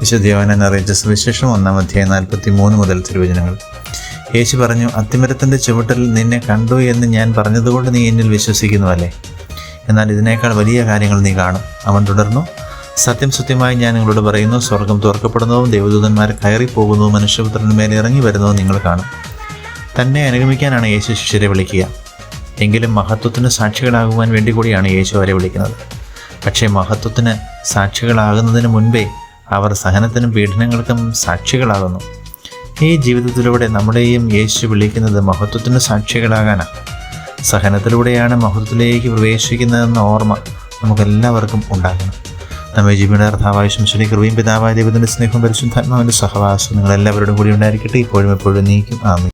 വിശുദ്ധയോഹനൻ അറിയിച്ച സുവിശേഷം ഒന്നാം അധ്യായം നാൽപ്പത്തി മൂന്ന് മുതൽ തിരുവചനങ്ങൾ. യേശു പറഞ്ഞു അത്തിമരത്തിന്റെ ചുവട്ടിൽ നിന്നെ കണ്ടു എന്ന് ഞാൻ പറഞ്ഞതുകൊണ്ട് നീ എന്നിൽ വിശ്വസിക്കുന്നുവല്ലേ? എന്നാൽ ഇതിനേക്കാൾ വലിയ കാര്യങ്ങൾ നീ കാണും. അവൻ തുടർന്നു സത്യം സത്യമായി ഞാൻ നിങ്ങളോട് പറയുന്നു സ്വർഗം തുറക്കപ്പെടുന്നതും ദേവദൂതന്മാർ കയറിപ്പോകുന്നതും മനുഷ്യപുത്രന് മേലെ ഇറങ്ങി വരുന്നതും നിങ്ങൾ കാണും. തന്നെ അനുഗമിക്കാനാണ് യേശു ശിഷ്യരെ വിളിക്കുക. എങ്കിലും മഹത്വത്തിന് സാക്ഷികളാകുവാൻ വേണ്ടി കൂടിയാണ് യേശു അവരെ വിളിക്കുന്നത്. പക്ഷേ മഹത്വത്തിന് സാക്ഷികളാകുന്നതിന് മുൻപേ അവർ സഹനത്തിനും പീഡനങ്ങൾക്കും സാക്ഷികളാകുന്നു. ഈ ജീവിതത്തിലൂടെ നമ്മുടെയും യേശു വിളിക്കുന്നത് മഹത്വത്തിന് സാക്ഷികളാകാനാണ്. സഹനത്തിലൂടെയാണ് മഹത്വത്തിലേക്ക് പ്രവേശിക്കുന്നതെന്ന ഓർമ്മ നമുക്കെല്ലാവർക്കും ഉണ്ടാകണം. നമ്മെ ജീവിയുടെ കർത്താവായ ശംശനി കൃപയും പിതാവായ ദൈവത്തിന്റെ സ്നേഹവും പരിശുദ്ധാത്മാവിന്റെ സഹവാസം നിങ്ങളെല്ലാവരോടും കൂടി ഉണ്ടായിരിക്കട്ടെ. ഇപ്പോഴും എപ്പോഴും നീക്കും. ആമി